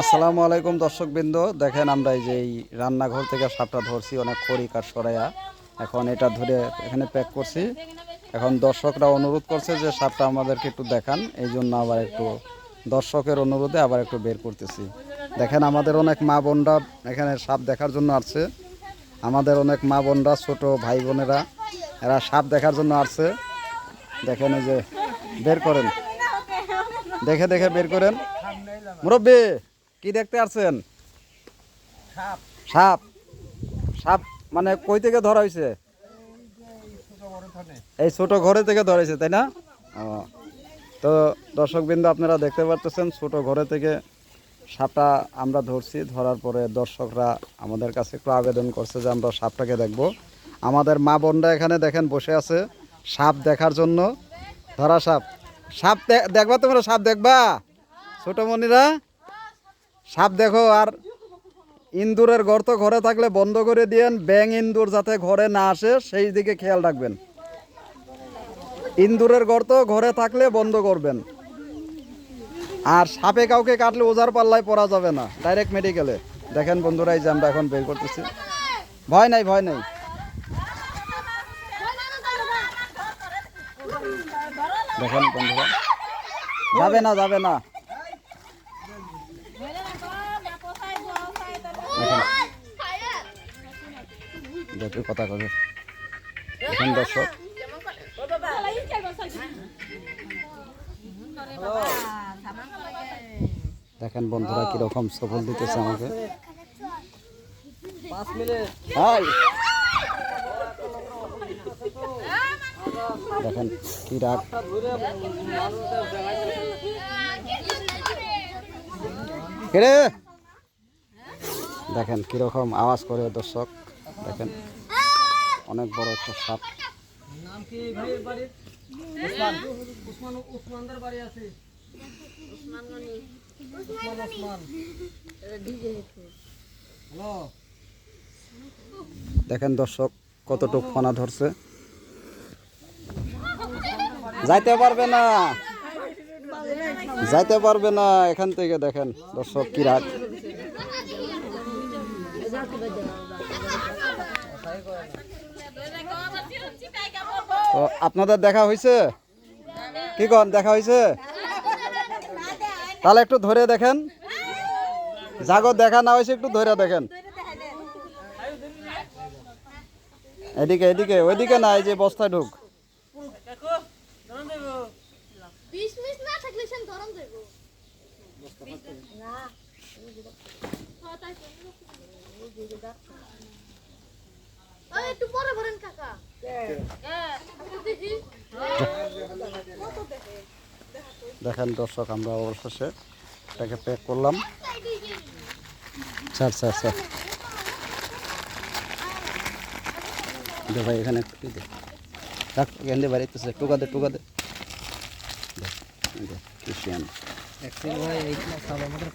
আসসালামু আলাইকুম দর্শকবৃন্দ। দেখেন আমরা এই যে এই রান্নাঘর থেকে সাপটা ধরছি, অনেক খড়ি কাঠ সরাইয়া। এখন এটা ধরে এখানে প্যাক করছি। এখন দর্শকরা অনুরোধ করছে যে সাপটা আমাদেরকে একটু দেখান। এই জন্য আবার একটু দর্শকের অনুরোধে আবার একটু বের করতেছি। দেখেন আমাদের অনেক মা বোনরা এখানে সাপ দেখার জন্য আসছে। আমাদের অনেক মা বোনরা, ছোট ভাই বোনেরা, এরা সাপ দেখার জন্য আসছে। দেখেন এই যে বের করেন। দেখে দেখে বের করেন। মুরব্বী কি দেখতে আসছেন? সাপ। সাপ? মানে কই থেকে ধরা হয়েছে এই ছোট ঘরে থেকে ধরেছে তাই না? তো দর্শকবৃন্দ আপনারা দেখতে পারতেছেন ছোট ঘরে থেকে সাপটা আমরা ধরছি। ধরার পরে দর্শকরা আমাদের কাছে একটু আবেদন করছে যে আমরা সাপটাকে দেখব। আমাদের মা বোনরা এখানে দেখেন বসে আছে সাপ দেখার জন্য। ধরা সাপ। সাপ দেখবা তোমরা? সাপ দেখবা? ছোট মনিরা, সাপ দেখো, আর ইন্দুরের গর্ত ঘরে থাকলে বন্ধ করে দিয়েন ব্যাং ইন্দুর যাতে ঘরে না আসে, সেই দিকে খেয়াল রাখবেন। ইন্দুরের গর্ত ঘরে থাকলে বন্ধ করবেন। আর সাপে কাউকে কাটলে ওজার পাল্লায় পড়া যাবে না, ডাইরেক্ট মেডিকেলে। দেখেন বন্ধুরা, এই যে আমরা এখন বের করতেছি। ভয় নাই ভয় নাই। দেখেন বন্ধুরা, যাবে না যাবে না। দেখি কথা কবে। এখন দর্শক দেখেন বন্ধুরা কীরকম সফল দিতেছে আমাকে। দেখেন কি রাগ। কেরে দেখেন কীরকম আওয়াজ করে দর্শক দেখেন। অনেক বড় একটা সাপ। দেখেন দর্শক কতটুক ফনা ধরছে। যাইতে পারবে না। যাইতে পারবে না এখান থেকে দেখেন দর্শক কি রাগ তো আপনাদের দেখা হয়েছে কি কন, দেখা হয়েছে তাহলে একটু ধরে দেখেন। জাগর দেখা না হয়েছে একটু ধরে দেখেন। এদিকে এদিকে, ওইদিকে না, এই যে বস্তায় ঢুক। না দেখেন দর্শক, আমরা অবশেষে এটাকে প্যাক করলাম। Sir sir sir. দে ভাই, এখানে একটু দে। রাখ, এখান ভাই এইখানে সব আমাদের